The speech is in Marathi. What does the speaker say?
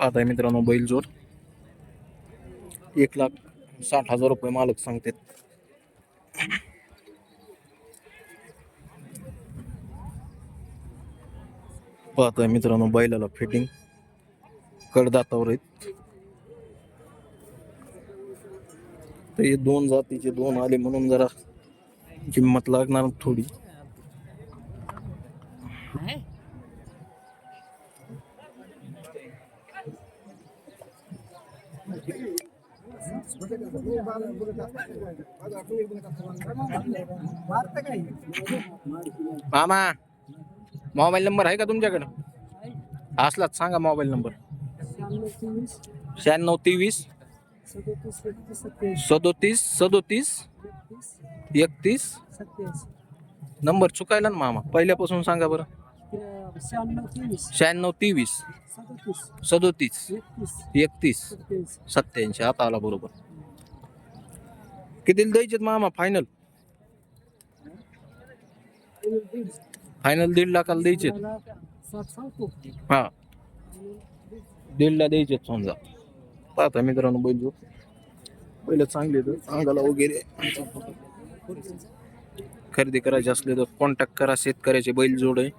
पाहताय मित्रांनो बैलजोड. एक लाख साठ हजार रुपये मालक सांगतात. पाहताय मित्रांनो बैलाला फिटिंग कडदातावर आहेत. तर हे दोन जातीचे दोन आले म्हणून जरा किंमत लागणार थोडी. मामा मोबाईल नंबर आहे का तुमच्याकडे? असलाच सांगा मोबाईल नंबर शहाण्णव तेवीस सदोतीस सदोतीस एकतीस. नंबर चुकायला ना मामा. पहिल्यापासून सांगा बरं. शहाण्णव तेवीस. सदोतीस. एकतीस. सत्याऐंशी आता आला बरोबर. किती द्यायचे मामा? फायनल फायनल दीड लाखाला द्यायचे हा. दीडला द्यायचे समजा. पाहता मित्रांनो बैल जो. पहिलं चांगले तर अंगाला वगैरे. खरेदी करायचे असले तर कॉन्टॅक्ट करा. शेतकऱ्याचे बैल जोड. आहे